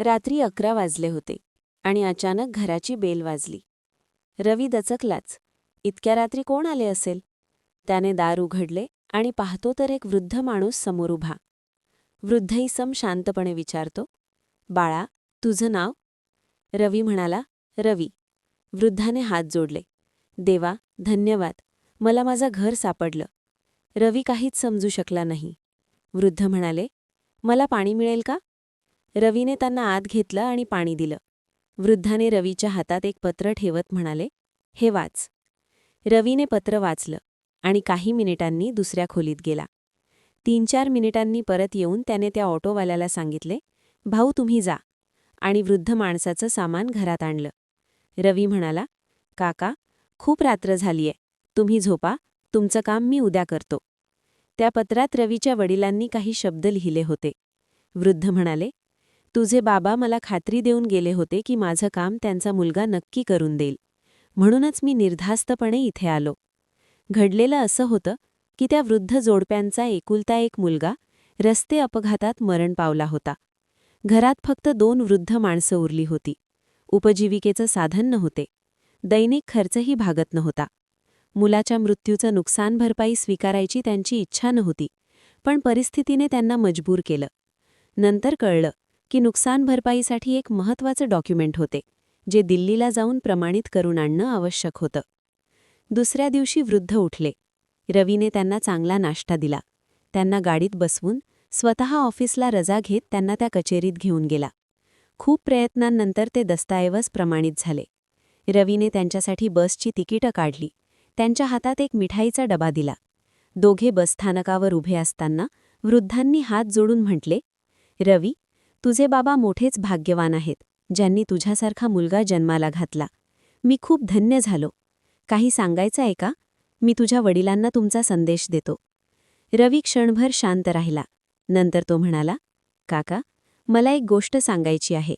रात्री अकरा वाजले होते आणि अचानक घराची बेल वाजली. रवी दचकलाच. इतक्या रात्री कोण आले असेल? त्याने दार उघडले आणि पाहतो तर एक वृद्ध माणूस समोर उभा. वृद्ध इसम शांतपणे विचारतो बाळा तुझं नाव? रवी म्हणाला रवी. वृद्धाने हात जोडले देवा धन्यवाद. मला माझं घर सापडलं. रवी काहीच समजू शकला नाही. वृद्ध म्हणाले मला पाणी मिळेल का? रवीने त्यांना आत घेतलं आणि पाणी दिलं. वृद्धाने रवीच्या हातात एक पत्र ठेवत म्हणाले हे वाच. रवीने पत्र वाचलं आणि काही मिनिटांनी दुसऱ्या खोलीत गेला. तीन चार मिनिटांनी परत येऊन त्याने त्या ऑटोवाल्याला सांगितले भाऊ तुम्ही जा. आणि वृद्ध माणसाचं सामान घरात आणलं. रवी म्हणाला काका खूप रात्र झालीये. तुम्ही झोपा तुमचं काम मी उद्या करतो. त्या पत्रात रवीच्या वडिलांनी काही शब्द लिहिले होते. वृद्ध म्हणाले तुझे बाबा मला खात्री देऊन गेले होते की माझं काम त्यांचा मुलगा नक्की करून देईल. म्हणूनच मी निर्धास्तपणे इथे आलो. घडलेलं असं होतं की त्या वृद्ध जोडप्यांचा एकुलता एक मुलगा रस्ते अपघातात मरण पावला होता. घरात फक्त दोन वृद्ध माणसं उरली होती. उपजीविकेचं साधन नव्हते. दैनिक खर्चही भागत नव्हता. मुलाच्या मृत्यूचं नुकसान भरपाई स्वीकारायची त्यांची इच्छा नव्हती पण परिस्थितीने त्यांना मजबूर केलं. नंतर कळलं की नुकसान भरपाईसाठी एक महत्त्वाचं डॉक्युमेंट होते जे दिल्लीला जाऊन प्रमाणित करून आणणं आवश्यक होतं. दुसऱ्या दिवशी वृद्ध उठले. रवीने त्यांना चांगला नाश्ता दिला. त्यांना गाडीत बसवून स्वतः ऑफिसला रजा घेत त्यांना त्या कचेरीत घेऊन गेला. खूप प्रयत्नांनंतर ते दस्तऐवज प्रमाणित झाले. रवीने त्यांच्यासाठी बसची तिकीटं काढली. त्यांच्या हातात एक मिठाईचा डबा दिला. दोघे बसस्थानकावर उभे असताना वृद्धांनी हात जोडून म्हटले रवी तुझे बाबा मोठेच भाग्यवान आहेत ज्यांनी तुझ्यासारखा मुलगा जन्माला घातला. मी खूप धन्य झालो. काही सांगायचं आहे का? मी तुझ्या वडिलांना तुमचा संदेश देतो. रवी क्षणभर शांत राहिला. नंतर तो म्हणाला काका मला एक गोष्ट सांगायची आहे.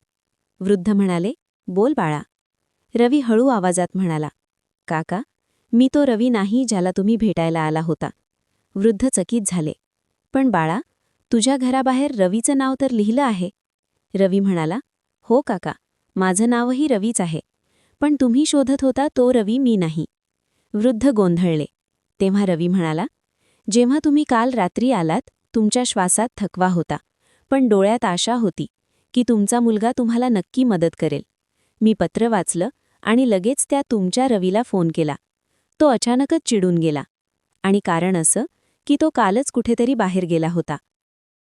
वृद्ध म्हणाले बोल बाळा. रवी हळू आवाजात म्हणाला काका मी तो रवी नाही ज्याला तुम्ही भेटायला आला होता. वृद्ध चकित झाले पण बाळा तुझ्या घराबाहेर रवीचं नाव तर लिहिलं आहे. रवी म्हणाला हो काका माझं नावही रवीच आहे पण तुम्ही शोधत होता तो रवी मी नाही. वृद्ध गोंधळले. तेव्हा रवी म्हणाला जेव्हा तुम्ही काल रात्री आलात तुमच्या श्वासात थकवा होता पण डोळ्यात आशा होती की तुमचा मुलगा तुम्हाला नक्की मदत करेल. मी पत्र वाचलं आणि लगेच त्या तुमच्या रवीला फोन केला. तो अचानकच चिडून गेला आणि कारण असं की तो कालच कुठेतरी बाहेर गेला होता.